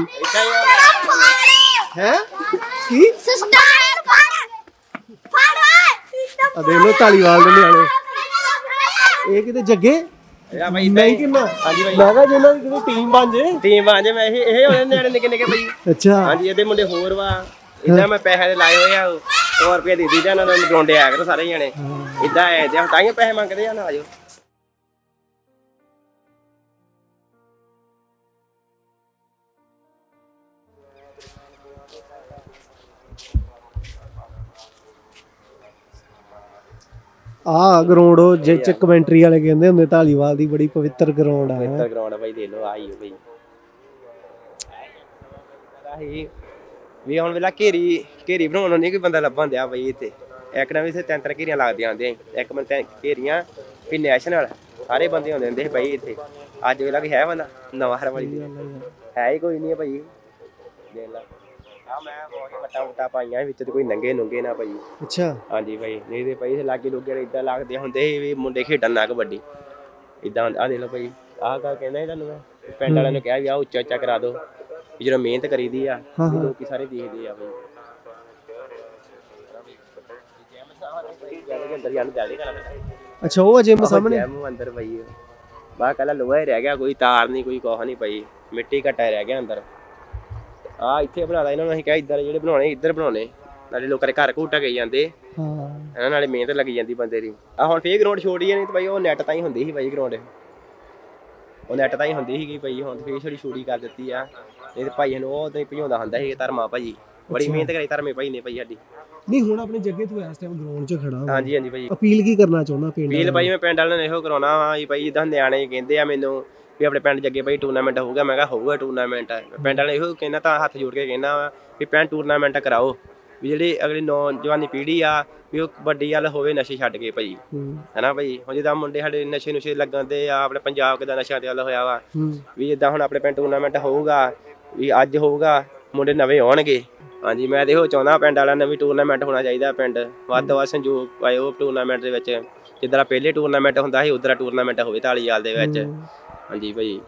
ਹੈ? ਕੀ? ਸਿਸਟਰ ਫਾੜ! ਆ ਦੇਖ ਲਓ ਧਾਲੀਵਾਲ ਦੇ ਨਿਆਣੇ। ਇਹ ਕਿਤੇ ਜੱਗੇ? ਭਾਈ ਨਹੀਂ ਕਿੰਨਾ? ਹਾਂਜੀ ਭਾਈ। ਮੈਂ ਕਿਹਾ ਜਿਹਨਾਂ ਦੀ ਕਿਤੇ ਟੀਮ ਬਣ ਜੇ। ਟੀਮ ਬਾਂਝੇ ਮੈਂ ਇਹ ਇਹ ਹੋਣੇ ਨਿਆਣੇ ਨਿੱਕੇ ਨਿੱਕੇ ਭਾਈ। ਅੱਛਾ। ਹਾਂਜੀ ਇਹਦੇ ਮੁੰਡੇ ਹੋਰ ਵਾ। ਇਦਾਂ ਮੈਂ ਪੈਸੇ ਦੇ ਲਾਏ ਹੋਏ ਆ 100 ਰੁਪਏ ਦੇ ਦਿੱਤੇ ਇਹਨਾਂ ਨੂੰ ਗਰਾਉਂਡੇ ਆਇਆ ਕਰੋ ਸਾਰੇ ਜਣੇ। ਇਦਾਂ ਐ ਤੇ ਤਾਂ ਹੀ ਪੈਸੇ ਮੰਗਦੇ ਆ ਨਾ ਆਜੋ। ਆ ਗਰਾਊਂਡ ਉਹ ਜਿਹ ਚ ਕਮੈਂਟਰੀ ਵਾਲੇ ਕਹਿੰਦੇ ਹੁੰਦੇ, ਧਾਲੀਵਾਲ ਦੀ ਬੜੀ ਪਵਿੱਤਰ ਗਰਾਊਂਡ ਆ। ਇੱਧਰ ਗਰਾਉਂਡ ਭਾਈ ਦੇ ਲੋ ਆਈ ਹੋ ਭਾਈ ਆਹੀ ਵੀ ਹੁਣ ਵੇਲਾ ਘੇਰੀ ਘੇਰੀ ਬਣਾਉਣ ਨੂੰ ਨਹੀਂ ਕੋਈ ਬੰਦਾ ਲੱਭਣ ਦਿਆ ਭਾਈ ਇੱਥੇ। ਇੱਕ ਨਾ ਵੀ ਇੱਥੇ ਤਿੰਨ ਤਿੰਨ ਘੇਰੀਆਂ ਲੱਗਦੀਆਂ ਹੁੰਦੀਆਂ ਸੀ। ਇੱਕ ਮਿੰਟ ਘੇਰੀਆਂ, ਵੀ ਨੈਸ਼ਨਲ ਸਾਰੇ ਬੰਦੇ ਹੁੰਦੇ ਹੁੰਦੇ ਸੀ ਭਾਈ ਇੱਥੇ। ਅੱਜ ਵੇਲਾ ਕੋਈ ਹੈ ਬੰਦਾ, ਨਵਾਂ ਹਰ ਵਾਲੀ ਹੈ ਹੀ ਕੋਈ ਨਹੀਂ ਭਾਈ ਦੇਖ ਲਾ। ਆ ਮੈਂ ਬਹੁਤ ਵਟਾ ਵਟਾ ਪਾਈਆਂ ਵਿੱਚ ਤੇ ਕੋਈ ਨੰਗੇ ਨੁੰਗੇ ਨਾ ਭਾਈ। ਅੱਛਾ। ਹਾਂਜੀ ਭਾਈ ਨਹੀਂ ਤੇ ਭਾਈ ਲਾਗੇ ਲੋਗੇ ਇਦਾਂ ਲੱਗਦੇ ਹੁੰਦੇ ਸੀ ਵੀ ਮੁੰਡੇ ਖੇਡਣ ਨਾ ਕਬੱਡੀ। ਇਦਾਂ ਆ ਦੇ ਲਓ ਭਾਈ ਆਹ ਗੱਲ ਕਹਿੰਦਾ ਸੀ ਤੁਹਾਨੂੰ ਮੈਂ ਪਿੰਡ ਵਾਲਿਆਂ ਨੂੰ ਕਿਹਾ ਵੀ ਆ ਉੱਚਾ ਉੱਚਾ ਕਰਾ ਦਿਓ ਵੀ ਜਦੋਂ ਮਿਹਨਤ ਕਰੀਦੀ ਆ ਹਾਂ, ਹਾਂ। ਲੋਕੀ ਸਾਰੇ ਦੇਖਦੇ ਆ ਭਾਈ। ਅੰਦਰ ਜਾਣ ਦਿਆਲੇ ਕਰਾਂ ਅੱਛਾ ਉਹ ਜਿਮ ਸਾਹਮਣੇ? ਜੈਮ ਅੰਦਰ ਪਈ ਬਾ ਕੱਲਾ ਲੋਹਾ ਹੀ ਰਹਿ ਗਿਆ ਕੋਈ ਤਾਰ ਨਹੀਂ ਕੋਈ ਕੋਹ ਨਹੀਂ ਪਈ ਮਿੱਟੀ ਘਟਾ ਰਹਿ ਗਿਆ ਅੰਦਰ। ਆ ਇੱਥੇ ਬਣਾਦਾ ਇਹਨਾਂ ਨੂੰ ਅਸੀਂ ਕਿਹਾ ਇੱਧਰ ਜਿਹੜੇ ਬਣਾਉਣੇ ਇੱਧਰ ਬਣਾਉਣੇ। ਨਾਲੇ ਲੋਕਾਂ ਦੇ ਘਰ ਘੂਟਾ ਗਈ ਜਾਂਦੇ। ਹਾਂ। ਇਹਨਾਂ ਨਾਲੇ ਮਿਹਨਤ ਲੱਗੀ ਜਾਂਦੀ ਬੰਦੇ ਦੀ। ਆ ਹੁਣ ਫੇਰ ਗਰਾਊਂਡ ਛੋੜੀ ਆ ਨਹੀਂ ਤੇ ਭਾਈ ਉਹ ਨੈਟ ਤਾਂ ਹੀ ਹੁੰਦੀ ਸੀ ਭਾਈ ਗਰਾਊਂਡ ਉਹ ਨੈਟ ਤਾਂ ਹੀ ਹੁੰਦੀ ਸੀਗੀ ਭਾਈ ਹੁਣ ਤੇ ਫੇਰ ਛੋੜੀ ਛੋੜੀ ਕਰ ਦਿੱਤੀ ਆ। ਇਹ ਭਾਈ ਨੂੰ ਉਹ ਤੇ ਭਜਾਉਂਦਾ ਹੁੰਦਾ ਸੀ ਧਰਮਾ ਭਾਈ। ਬੜੀ ਮਿਹਨਤ ਕਰੀ ਧਰਮੇ ਭਾਈ ਨੇ ਭਾਈ ਸਾਡੀ। ਨਹੀਂ ਹੁਣ ਆਪਣੇ ਜੱਗੇ ਤੂੰ ਇਸ ਟਾਈਮ ਗਰਾਊਂਡ 'ਚ ਖੜਾ। ਹਾਂਜੀ ਹਾਂਜੀ ਭਾਈ। ਅਪੀਲ ਕੀ ਕਰਨਾ ਚਾਹੁੰਦਾ ਪਿੰਡ ਵੀਲ ਭਾਈ ਮੈਂ ਪਿੰਡ ਵਾਲਿਆਂ ਨੂੰ ਇਹੋ ਕਰਾਉਣਾ ਵਾ ਵੀ ਭਾਈ ਇਦਾਂ ਨਿਆਣੇ ਕਹਿੰਦੇ ਆ ਮੈਨੂੰ ਵੀ ਆਪਣੇ ਪਿੰਡ ਜੱਗੇ ਭਾਈ ਟੂਰਨਾਮੈਂਟ ਹੋਊਗਾ। ਮੈਂ ਕਿਹਾ ਹੋਊਗਾ ਟੂਰਨਾਮੈਂਟ ਪਿੰਡ ਵਾਲੇ ਇਹੋ ਕਹਿੰਦਾ ਤਾਂ ਹੱਥ ਜੋੜ ਕੇ ਕਹਿੰਦਾ ਵਾ ਵੀ ਪਿੰਡ ਟੂਰਨਾਮੈਂਟ ਕਰਾਓ। ਵੀ ਜਿਹੜੀ ਅਗਲੀ ਨੌਜਵਾਨੀ ਪੀੜ੍ਹੀ ਆ ਵੀ ਉਹ ਕਬੱਡੀ ਵੱਲ ਹੋਵੇ ਨਸ਼ੇ ਛੱਡ ਕੇ ਭਾਈ। ਹੈਨਾ ਭਾਈ? ਹੁਣ ਜਿੱਦਾਂ ਮੁੰਡੇ ਸਾਡੇ ਨਸ਼ੇ ਨੁਸ਼ੇ ਲੱਗਣ ਦੇ ਆ ਆਪਣੇ ਪੰਜਾਬ ਕਿਦਾ ਨਸ਼ਿਆਂ ਦੇ ਵੱਲ ਹੋਇਆ ਵਾ। ਵੀ ਜਿੱਦਾਂ ਹੁਣ ਆਪਣੇ ਪਿੰਡ ਟੂਰਨਾਮੈਂਟ ਹੋਊਗਾ ਵੀ ਅੱਜ ਹੋਊਗਾ ਮੁੰਡੇ ਨਵੇਂ ਆਉਣਗੇ। ਹਾਂਜੀ ਮੈਂ ਤੇ ਇਹੋ ਚਾਹੁੰਦਾ ਪਿੰਡ ਵਾਲਿਆਂ ਨੂੰ ਵੀ ਟੂਰਨਾਮੈਂਟ ਹੋਣਾ ਚਾਹੀਦਾ ਪਿੰਡ। ਵੱਧ ਤੋਂ ਵੱਧ ਸੰਯੋਗ ਪਾਇਓ ਟੂਰਨਾਮੈਂਟ ਦੇ ਵਿੱਚ। ਜਿੱਦਾਂ ਪਹਿਲੇ ਟੂਰਨਾਮੈਂਟ ਹੁੰਦਾ ਸੀ ਉਧਰ ਟੂਰਨਾਮੈਂਟ ਹੋਵੇ ਢਾਲੀਵਾਲ ਦੇ ਵਿੱਚ। ਹਾਂਜੀ ਭਾਈ